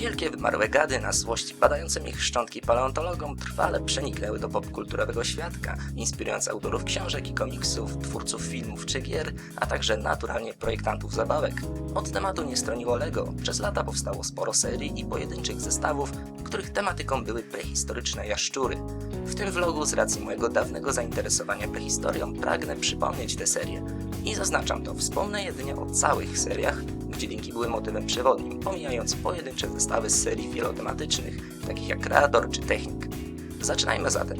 Wielkie wymarłe gady na złość badającym ich szczątki paleontologom trwale przeniknęły do popkulturowego świadka, inspirując autorów książek i komiksów, twórców filmów czy gier, a także naturalnie projektantów zabawek. Od tematu nie stroniło Lego. Przez lata powstało sporo serii i pojedynczych zestawów, których tematyką były prehistoryczne jaszczury. W tym vlogu z racji mojego dawnego zainteresowania prehistorią pragnę przypomnieć tę serię. I zaznaczam to, wspomnę jedynie o całych seriach, gdzie linki były motywem przewodnim, pomijając pojedyncze zestawy z serii wielotematycznych, takich jak Kreator czy Technik. Zaczynajmy zatem.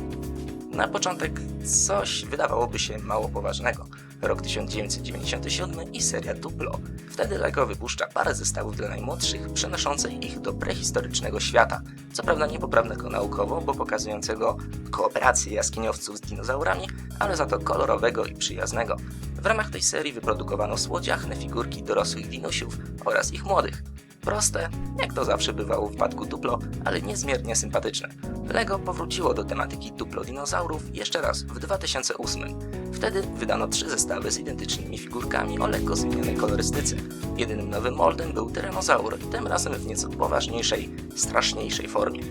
Na początek coś wydawałoby się mało poważnego. Rok 1997 i seria Duplo. Wtedy LEGO wypuszcza parę zestawów dla najmłodszych, przenoszących ich do prehistorycznego świata. Co prawda niepoprawnego naukowo, bo pokazującego kooperację jaskiniowców z dinozaurami, ale za to kolorowego i przyjaznego. W ramach tej serii wyprodukowano słodziachne figurki dorosłych dinusiów oraz ich młodych. Proste, jak to zawsze bywało w wypadku Duplo, ale niezmiernie sympatyczne. Lego powróciło do tematyki Duplo dinozaurów jeszcze raz w 2008. Wtedy wydano trzy zestawy z identycznymi figurkami o lekko zmienionej kolorystyce. Jedynym nowym moldem był tyranozaur, tym razem w nieco poważniejszej, straszniejszej formie.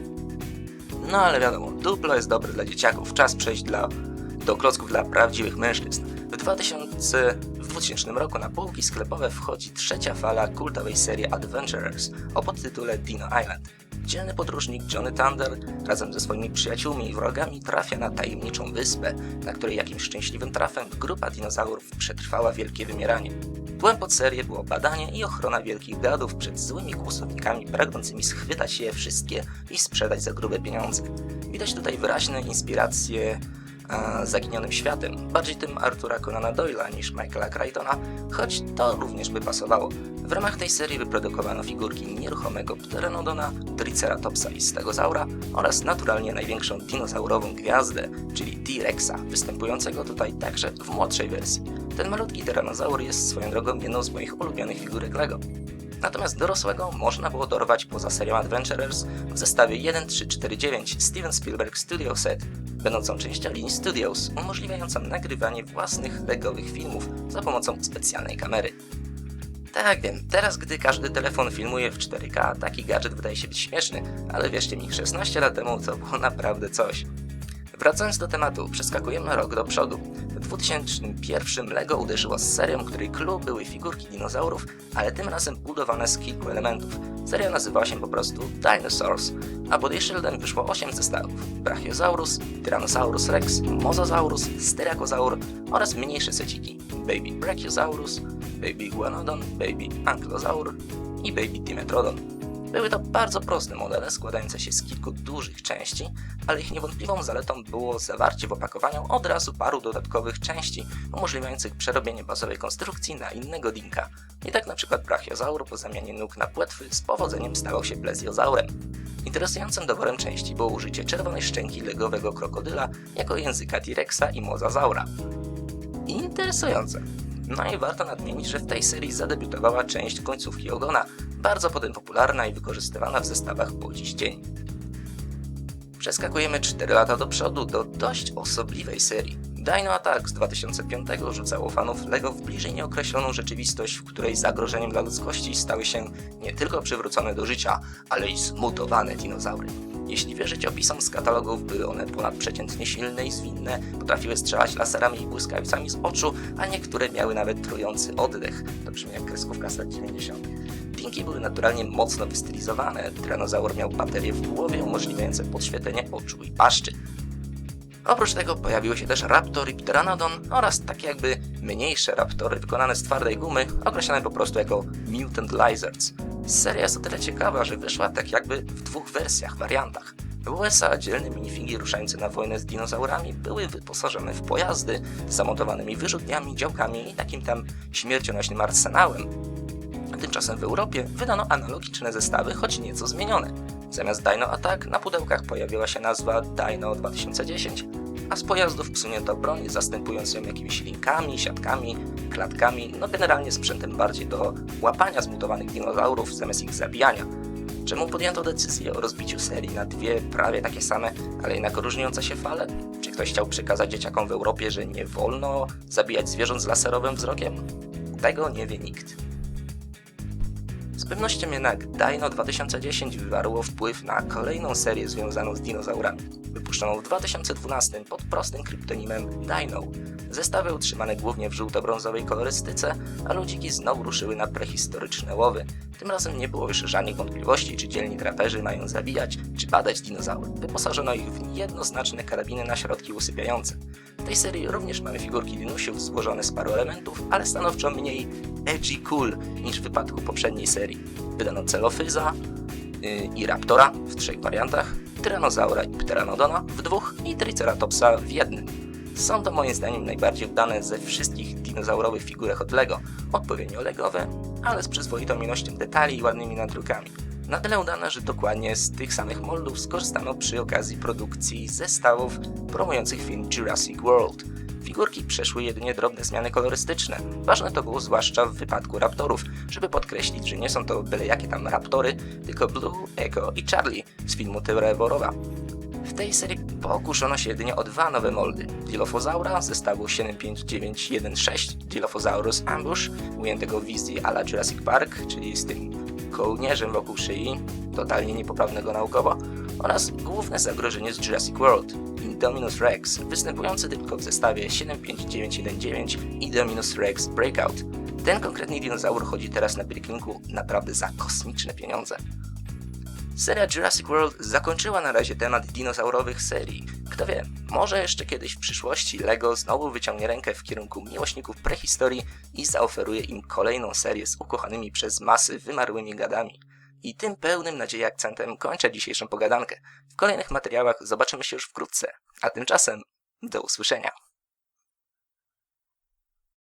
No ale wiadomo, Duplo jest dobre dla dzieciaków, czas przejść dla, do klocków dla prawdziwych mężczyzn. W 2000, w 2000 roku na półki sklepowe wchodzi trzecia fala kultowej serii Adventurers o podtytule Dino Island. Dzielny podróżnik Johnny Thunder razem ze swoimi przyjaciółmi i wrogami trafia na tajemniczą wyspę, na której jakimś szczęśliwym trafem grupa dinozaurów przetrwała wielkie wymieranie. Tłem pod serię było badanie i ochrona wielkich gadów przed złymi kłusownikami pragnącymi schwytać je wszystkie i sprzedać za grube pieniądze. Widać tutaj wyraźne inspiracje zaginionym światem, bardziej tym Artura Conana Doyle'a niż Michaela Crichtona, choć to również by pasowało. W ramach tej serii wyprodukowano figurki nieruchomego Pteranodona, Triceratopsa i Stegozaura oraz naturalnie największą dinozaurową gwiazdę, czyli T-Rexa, występującego tutaj także w młodszej wersji. Ten malutki tyranozaur jest swoją drogą jedną z moich ulubionych figurek LEGO. Natomiast dorosłego można było dorwać poza serią Adventurers w zestawie 1349 Steven Spielberg Studio Set, będącą częścią linii Studios, umożliwiającą nagrywanie własnych legowych filmów za pomocą specjalnej kamery. Tak wiem, teraz gdy każdy telefon filmuje w 4K, taki gadżet wydaje się być śmieszny, ale wierzcie mi, 16 lat temu to było naprawdę coś. Wracając do tematu, przeskakujemy rok do przodu. W 2001 LEGO uderzyło z serią, której clue były figurki dinozaurów, ale tym razem budowane z kilku elementów. Seria nazywała się po prostu Dinosaurs, a pod jej wyszło 8 zestawów. Brachiosaurus, Tyrannosaurus Rex, Mosasaurus, Styracosaur oraz mniejsze seciki Baby Brachiosaurus, Baby Iguanodon, Baby Ankylosaur i Baby Dimetrodon. Były to bardzo proste modele składające się z kilku dużych części, ale ich niewątpliwą zaletą było zawarcie w opakowaniu od razu paru dodatkowych części umożliwiających przerobienie bazowej konstrukcji na innego dinka. I tak na przykład brachiozaur po zamianie nóg na płetwy z powodzeniem stawał się plezjozaurem. Interesującym doborem części było użycie czerwonej szczęki legowego krokodyla jako języka T-Rexa i mozazaura. Interesujące. No i warto nadmienić, że w tej serii zadebiutowała część końcówki ogona, bardzo potem popularna i wykorzystywana w zestawach po dziś dzień. Przeskakujemy 4 lata do przodu do dość osobliwej serii. Dino Attack z 2005 rzucało fanów LEGO w bliżej nieokreśloną rzeczywistość, w której zagrożeniem dla ludzkości stały się nie tylko przywrócone do życia, ale i zmutowane dinozaury. Jeśli wierzyć opisom z katalogów, były one ponadprzeciętnie silne i zwinne, potrafiły strzelać laserami i błyskawicami z oczu, a niektóre miały nawet trujący oddech. To brzmi jak kreskówka z lat 90. Dinki były naturalnie mocno wystylizowane, tyranozaur miał baterie w głowie umożliwiające podświetlenie oczu i paszczy. Oprócz tego pojawiły się też Raptor i Pteranodon oraz takie jakby mniejsze raptory wykonane z twardej gumy, określane po prostu jako Mutant Lizards. Seria jest o tyle ciekawa, że wyszła tak jakby w dwóch wersjach, wariantach. W USA dzielne minifigi ruszające na wojnę z dinozaurami były wyposażone w pojazdy z zamontowanymi wyrzutniami, działkami i takim tam śmiercionośnym arsenałem. Tymczasem w Europie wydano analogiczne zestawy, choć nieco zmienione. Zamiast Dino Attack na pudełkach pojawiła się nazwa Dino 2010, a z pojazdów usunięto broń, zastępując ją jakimiś linkami, siatkami, klatkami, no generalnie sprzętem bardziej do łapania zmutowanych dinozaurów zamiast ich zabijania. Czemu podjęto decyzję o rozbiciu serii na dwie prawie takie same, ale jednak różniące się fale? Czy ktoś chciał przekazać dzieciakom w Europie, że nie wolno zabijać zwierząt z laserowym wzrokiem? Tego nie wie nikt. Z pewnością jednak Dino 2010 wywarło wpływ na kolejną serię związaną z dinozaurami, wypuszczoną w 2012 pod prostym kryptonimem Dino. Zestawy utrzymane głównie w żółto-brązowej kolorystyce, a ludziki znowu ruszyły na prehistoryczne łowy. Tym razem nie było już żadnych wątpliwości, czy dzielni traperzy mają zabijać, czy badać dinozaury. Wyposażono ich w jednoznaczne karabiny na środki usypiające. Tej serii również mamy figurki dinusiów złożone z paru elementów, ale stanowczo mniej edgy cool niż w wypadku poprzedniej serii. Wydano Celofyza yy, i Raptora w trzech wariantach, Tyranozaura i Pteranodona w dwóch i Triceratopsa w jednym. Są to moim zdaniem najbardziej udane ze wszystkich dinozaurowych figurek od LEGO, odpowiednio legowe, ale z przyzwoitą ilością detali i ładnymi nadrukami. Na tyle udane, że dokładnie z tych samych moldów skorzystano przy okazji produkcji zestawów promujących film Jurassic World. Figurki przeszły jedynie drobne zmiany kolorystyczne. Ważne to było zwłaszcza w wypadku Raptorów, żeby podkreślić, że nie są to byle jakie tam Raptory, tylko Blue, Echo i Charlie z filmu Trevora. W tej serii pokuszono się jedynie o dwa nowe moldy. Dilophosaura z zestawu 75916 Dilophosaurus Ambush, ujętego w wizji ala Jurassic Park, czyli z tym kołnierzem wokół szyi, totalnie niepoprawnego naukowo, oraz główne zagrożenie z Jurassic World, Indominus Rex, występujący tylko w zestawie 75919 Indominus Rex Breakout. Ten konkretny dinozaur chodzi teraz na Bricklinku naprawdę za kosmiczne pieniądze. Seria Jurassic World zakończyła na razie temat dinozaurowych serii. Kto wie, może jeszcze kiedyś w przyszłości LEGO znowu wyciągnie rękę w kierunku miłośników prehistorii i zaoferuje im kolejną serię z ukochanymi przez masy wymarłymi gadami. I tym pełnym nadziei akcentem kończę dzisiejszą pogadankę. W kolejnych materiałach zobaczymy się już wkrótce, a tymczasem do usłyszenia.